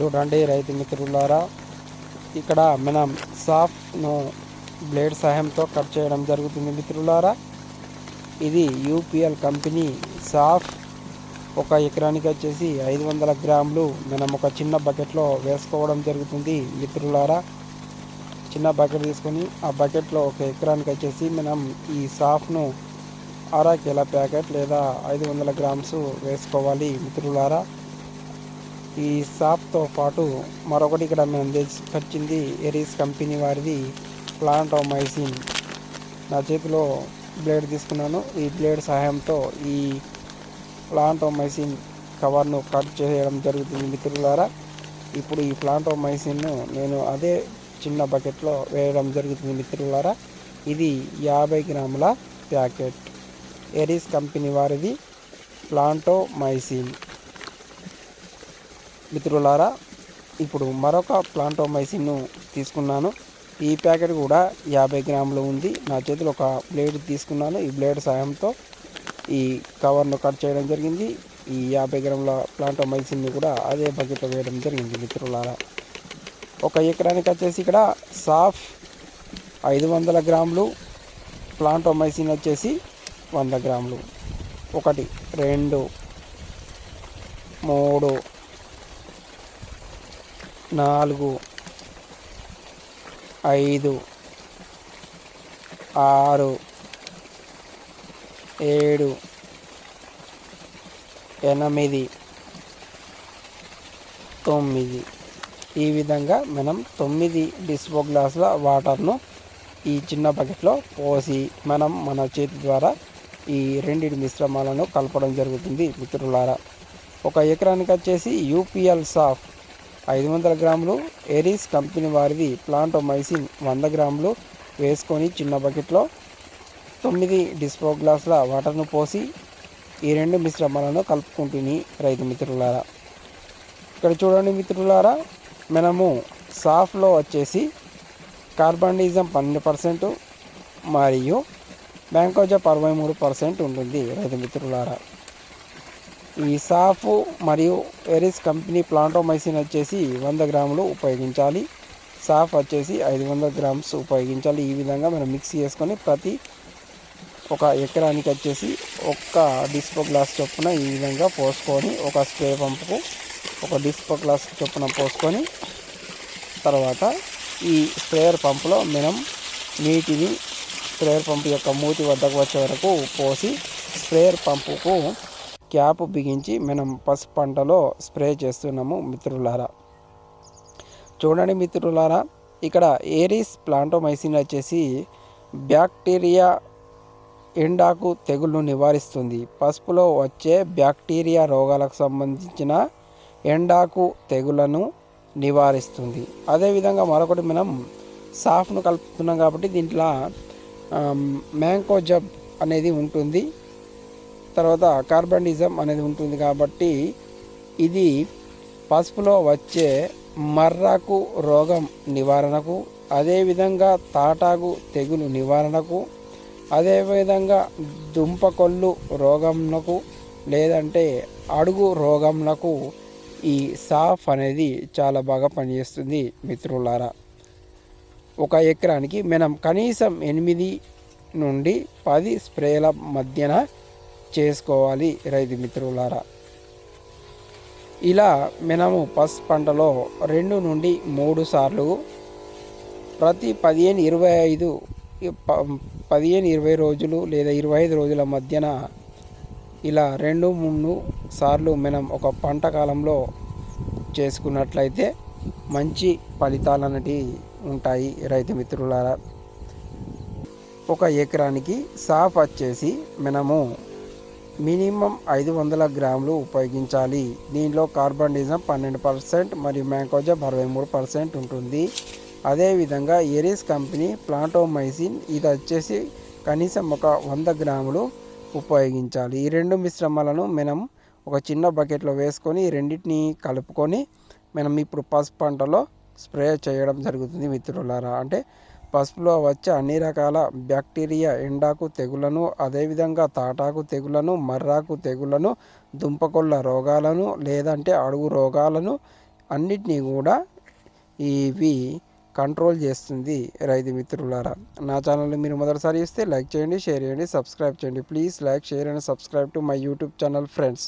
చూడండి రైతు మిత్రులారా ఇక్కడ మనం సాఫ్ట్ను బ్లేడ్ సహాయంతో కట్ చేయడం జరుగుతుంది మిత్రులారా. ఇది యూపీఎల్ కంపెనీ సాఫ్ ఒక ఎకరానికి వచ్చేసి ఐదు వందల గ్రాములు మనం ఒక చిన్న బకెట్లో వేసుకోవడం జరుగుతుంది మిత్రులారా. చిన్న బకెట్ తీసుకొని ఆ బకెట్లో ఒక ఎకరానికి వచ్చేసి మనం ఈ సాఫ్ను అర కిలో ప్యాకెట్ లేదా ఐదు వందల గ్రామ్స్ వేసుకోవాలి మిత్రులారా. ఈ షాప్తో పాటు మరొకటి ఇక్కడ మేము తెచ్చింది ఎరీస్ కంపెనీ వారిది ప్లాంటోమైసిన్ నా చేతిలో బ్లేడ్ తీసుకున్నాను. ఈ బ్లేడ్ సహాయంతో ఈ ప్లాంటోమైసిన్ కవర్ను కట్ చేయడం జరుగుతుంది మిత్రులారా. ఇప్పుడు ఈ ప్లాంటోమైసిన్ను నేను అదే చిన్న బకెట్లో వేయడం జరుగుతుంది మిత్రులారా. ఇది యాభై గ్రాముల ప్యాకెట్. ఎరీస్ కంపెనీ వారిది ప్లాంటోమైసిన్ మిత్రులారా ఇప్పుడు మరొక ప్లాంటోమైసిన్ను తీసుకున్నాను. ఈ ప్యాకెట్ కూడా యాభై గ్రాములు ఉంది. నా చేతిలో ఒక బ్లేడ్ తీసుకున్నాను. ఈ బ్లేడ్ సాయంతో ఈ కవర్ను కట్ చేయడం జరిగింది. ఈ యాభై గ్రాముల ప్లాంటోమైసిన్ని కూడా అదే బకెట్లో వేయడం జరిగింది మిత్రులారా. ఒక ఎకరానికి వచ్చేసి ఇక్కడ సాఫ్ ఐదు వందల గ్రాములు ప్లాంటోమైసిన్ వచ్చేసి వంద గ్రాములు. ఒకటి రెండు మూడు నాలుగు ఐదు ఆరు ఏడు ఎనిమిది తొమ్మిది. ఈ విధంగా మనం తొమ్మిది డిస్పో గ్లాసుల వాటర్ను ఈ చిన్న బకెట్లో పోసి మనం మన చేతి ద్వారా ఈ రెండింటి మిశ్రమాలను కలపడం జరుగుతుంది మిత్రులారా. ఒక ఎకరానికి వచ్చేసి యూపీఎల్ సాఫ్ ఐదు వందల గ్రాములు ఎరీస్ కంపెనీ వారిది ప్లాంటోమైసిన్ వంద గ్రాములు వేసుకొని చిన్న బకెట్లో తొమ్మిది డిస్పో గ్లాసుల వాటర్ను పోసి ఈ రెండు మిశ్రమాలను కలుపుకుంటుంది రైతు మిత్రులారా. ఇక్కడ చూడండి మిత్రులారా మనము సాఫ్లో వచ్చేసి కార్బనిజం పన్నెండు పర్సెంట్ మరియు బ్యాంకోజా అరవై మూడు పర్సెంట్ ఉంటుంది రైతు మిత్రులారా. ఈ సాఫ్ మరియు ఎరిస్ కంపెనీ ప్లాంటోమైసిన్ వచ్చేసి వంద గ్రాములు ఉపయోగించాలి. సాఫ్ వచ్చేసి ఐదు వందల గ్రామ్స్ ఉపయోగించాలి. ఈ విధంగా మనం మిక్స్ చేసుకొని ప్రతి ఒక ఎకరానికి వచ్చేసి ఒక్క డిస్పో గ్లాస్ చొప్పున ఈ విధంగా పోసుకొని ఒక స్ప్రే పంపుకు ఒక డిస్పో గ్లాస్ చొప్పున పోసుకొని తర్వాత ఈ స్ప్రేయర్ పంపులో మనం నీటిని స్ప్రేయర్ పంపు యొక్క మూతి వద్దకు వచ్చే వరకు పోసి స్ప్రేయర్ పంపుకు క్యాప్ బిగించి మనం పసుపు పంటలో స్ప్రే చేస్తున్నాము మిత్రులారా. చూడండి మిత్రులారా ఇక్కడ ఏరిస్ ప్లాంటోమైసిన్ వచ్చేసి బ్యాక్టీరియా ఎండాకు తెగుళ్ళను నివారిస్తుంది. పసుపులో వచ్చే బ్యాక్టీరియా రోగాలకు సంబంధించిన ఎండాకు తెగులను నివారిస్తుంది. అదేవిధంగా మరొకటి మనం సాఫ్ను కలుపుతున్నాం కాబట్టి దీంట్లో మ్యాంకో జబ్ అనేది ఉంటుంది. తర్వాత కార్బనిజం అనేది ఉంటుంది కాబట్టి ఇది పసుపులో వచ్చే మర్రాకు రోగం నివారణకు అదేవిధంగా తాటాకు తెగులు నివారణకు అదేవిధంగా దుంపకొల్లు రోగంకు లేదంటే అడుగు రోగంలకు ఈ సాఫ్ అనేది చాలా బాగా పనిచేస్తుంది మిత్రులారా. ఒక ఎకరానికి మనం కనీసం ఎనిమిది నుండి పది స్ప్రేల మధ్యన చేసుకోవాలి రైతు మిత్రులారా. ఇలా మనము పస్ పంటలో రెండు నుండి మూడు సార్లు ప్రతి పదిహేను ఇరవై ఐదు పదిహేను ఇరవై రోజులు లేదా ఇరవై ఐదు రోజుల మధ్యన ఇలా రెండు మూడు సార్లు మనం ఒక పంట కాలంలో చేసుకున్నట్లయితే మంచి ఫలితాలు అనేటివి ఉంటాయి రైతు మిత్రులారా. ఒక ఎకరానికి సాఫ్ వచ్చేసి మనము మినిమం ఐదు వందల గ్రాములు ఉపయోగించాలి. దీనిలో కార్బన్డిజం పన్నెండు పర్సెంట్ మరియు మ్యాంకోజబ్ అరవై మూడు పర్సెంట్ ఉంటుంది. అదేవిధంగా ఎరిస్ కంపెనీ ప్లాంటోమైసిన్ ఇది వచ్చేసి కనీసం ఒక వంద గ్రాములు ఉపయోగించాలి. ఈ రెండు మిశ్రమాలను మనం ఒక చిన్న బకెట్లో వేసుకొని రెండింటిని కలుపుకొని మనం ఇప్పుడు పసుపు పంటలో స్ప్రే చేయడం జరుగుతుంది మిత్రులారా. అంటే పసుపులో వచ్చే అన్ని రకాల బ్యాక్టీరియా ఎండాకు తెగులను అదేవిధంగా తాటాకు తెగులను మర్రాకు తెగులను దుంపకొల్ల రోగాలను లేదంటే అడుగు రోగాలను అన్నిటినీ కూడా ఇవి కంట్రోల్ చేస్తుంది రైతు మిత్రులారా. నా ఛానల్ని మీరు మొదటిసారి ఇస్తే లైక్ చేయండి షేర్ చేయండి సబ్స్క్రైబ్ చేయండి. Please like share and subscribe to my YouTube channel friends.